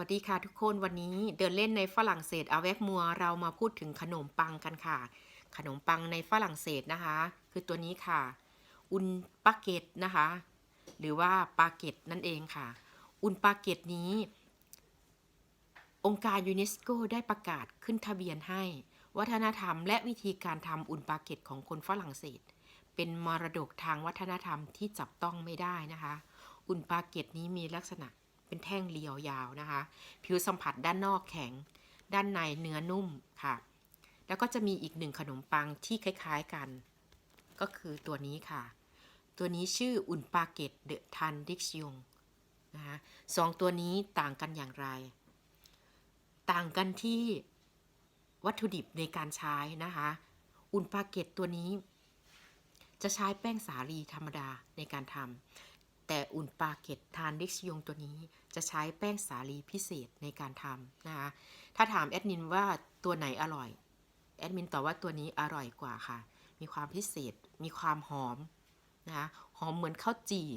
วัสดีค่ะทุกคนวันนี้เดินเล่นในฝรั่งเศสอาเวกมัวเรามาพูดถึงขนมปังกันค่ะ ขนมปังในฝรั่งเศสนะคะ คือตัวนี้ค่ะ อุนปาเกตนะคะ หรือว่าปาเกตนั่นเองค่ะ อุนปาเกตนี้ องค์การยูเนสโกได้ประกาศขึ้นทะเบียนให้ วัฒนธรรมและวิธีการทำอุนปาเกตของคนฝรั่งเศส เป็นมรดกทางวัฒนธรรมที่จับต้องไม่ได้นะคะ อุนปาเกตนี้มีลักษณะ เป็นแท่งเรียวยาวนะคะ ผิวสัมผัสด้านนอกแข็ง ด้านในเนื้อนุ่มค่ะ แล้วก็จะมีอีกหนึ่งขนมปังที่คล้ายๆกัน ก็คือตัวนี้ค่ะ ตัวนี้ชื่ออุ่นปาเกตเดอะทันดิกยงนะคะสองตัวนี้ต่างกันอย่างไร ต่างกันที่วัตถุดิบในการใช้นะคะ อุ่นปาเกตตัวนี้ จะใช้แป้งสาลีธรรมดาในการทำ แต่อุ่นปาเกตทานดิชยงตัวนี้จะใช้แป้งสาลีพิเศษในการทำนะคะ ถ้าถามแอดมินว่าตัวไหนอร่อย แอดมินตอบว่าตัวนี้อร่อยกว่าค่ะ มีความพิเศษ มีความหอมนะคะหอมเหมือนข้าวจี่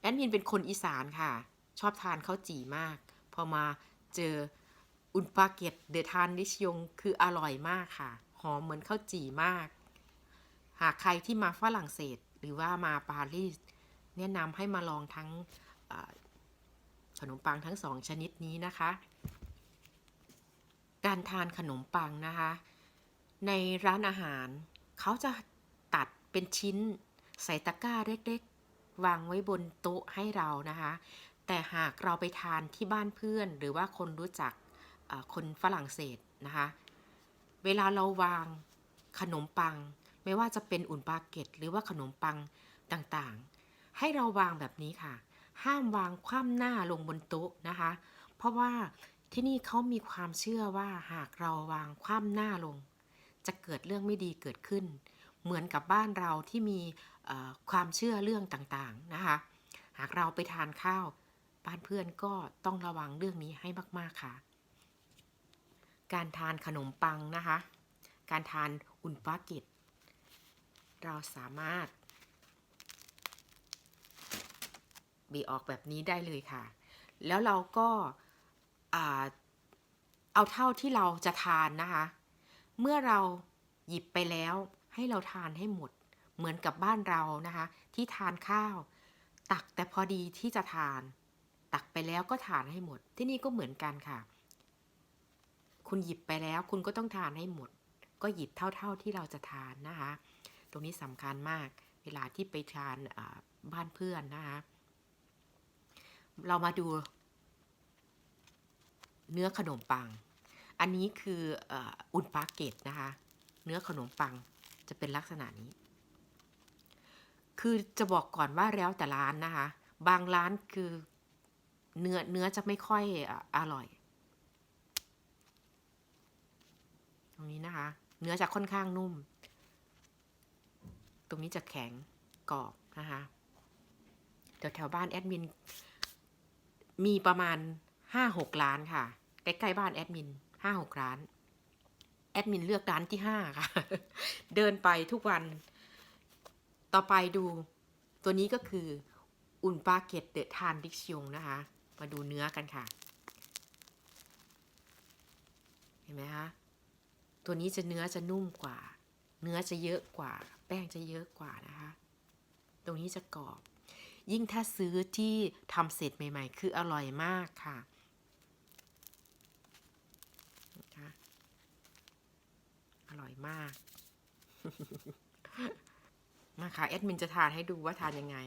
แอดมินเป็นคนอีสานค่ะ ชอบทานข้าวจี่มาก พอมาเจออุ่นปาเกตเดทานดิชยงคืออร่อยมากค่ะ หอมเหมือนข้าวจี่มาก หากใครที่มาฝรั่งเศสหรือว่ามาปารีส แนะนำให้มาลองทั้งขนมปังทั้งสองชนิดนี้นะคะ การทานขนมปังนะคะ ในร้านอาหาร เขาจะตัดเป็นชิ้นใส่ตะกร้าเล็กๆ วางไว้บนโต๊ะให้เรานะคะ แต่หากเราไปทานที่บ้านเพื่อน หรือว่าคนรู้จักคนฝรั่งเศสนะคะ เวลาเราวางขนมปัง ไม่ว่าจะเป็นอุ่นปาเกตหรือว่าขนมปังต่างๆ ให้เราวางแบบนี้ค่ะ ห้ามวางคว่ำหน้าลงบนโต๊ะนะคะ เพราะว่าที่นี่เขามีความเชื่อว่าหากเราวางคว่ำหน้าลง จะเกิดเรื่องไม่ดีเกิดขึ้น เหมือนกับบ้านเราที่มีความเชื่อเรื่องต่างๆนะคะ หากเราไปทานข้าวบ้านเพื่อนก็ต้องระวังเรื่องนี้ให้มากๆค่ะ การทานขนมปังนะคะ การทานอุ่นปาเกตเราสามารถ บีออกแบบนี้ได้เลยค่ะ แล้วเราก็เอาเท่าที่เราจะทานนะคะ เมื่อเราหยิบไปแล้วให้เราทานให้หมด เหมือนกับบ้านเรานะคะ ที่ทานข้าว ตักแต่พอดีที่จะทาน ตักไปแล้วก็ทานให้หมด ที่นี่ก็เหมือนกันค่ะ คุณหยิบไปแล้วคุณก็ต้องทานให้หมด ก็หยิบเท่าๆที่เราจะทานนะคะ ตรงนี้สำคัญมาก เวลาที่ไปทานบ้านเพื่อนนะคะ เรามาดูเนื้อขนมปัง อันนี้คือเอ่นปาเกตนะคะ เนื้อขนมปังจะเป็นลักษณะนี้ คือจะบอกก่อนว่าแล้วแต่ร้านนะคะ บางร้านคือเนื้อเนื้อจะไม่ค่อยอร่อย ตรงนี้นะคะ เนื้อจะค่อนข้างนุ่ม ตรงนี้จะแข็งกรอบนะคะแถวแถวบ้านแอดมิน มีประมาณห้าหกร้านค่ะ ใกล้ๆบ้านแอดมินห้าหกร้าน แอดมินเลือกร้านที่ห้าค่ะ เดินไปทุกวัน ต่อไปดูตัวนี้ก็คืออุ่นปาเกตเดอะทานดิชยงนะคะ มาดูเนื้อกันค่ะ เห็นไหมคะ ตัวนี้จะเนื้อจะนุ่มกว่า เนื้อจะเยอะกว่า แป้งจะเยอะกว่านะคะ ตรงนี้จะกรอบ ยิ่งถ้าซื้อที่ทำเสร็จใหม่ ๆ คืออร่อยมากค่ะนะคะอร่อยมากมาค่ะแอดมินจะทานให้ดูว่าทานยังไง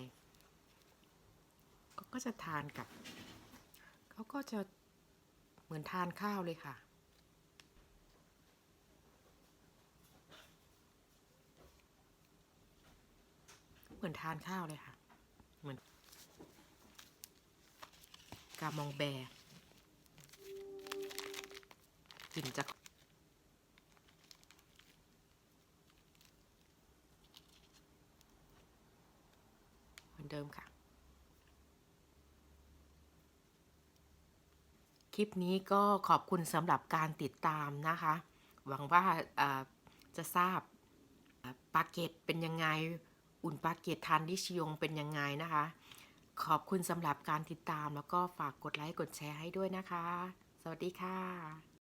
ก็จะทานกับ เขาก็จะเหมือนทานข้าวเลยค่ะเหมือนทานข้าวเลยค่ะ เหมือนกามองแบกลิ่นจะเหมือนเดิมค่ะ คลิปนี้ก็ขอบคุณสำหรับการติดตามนะคะ หวังว่าจะทราบปาเกตเป็นยังไง อุ่นปาเกตทานดิชยงเป็นยังไงนะคะ ขอบคุณสำหรับการติดตามแล้วก็ฝากกดไลค์กดแชร์ให้ด้วยนะคะ สวัสดีค่ะ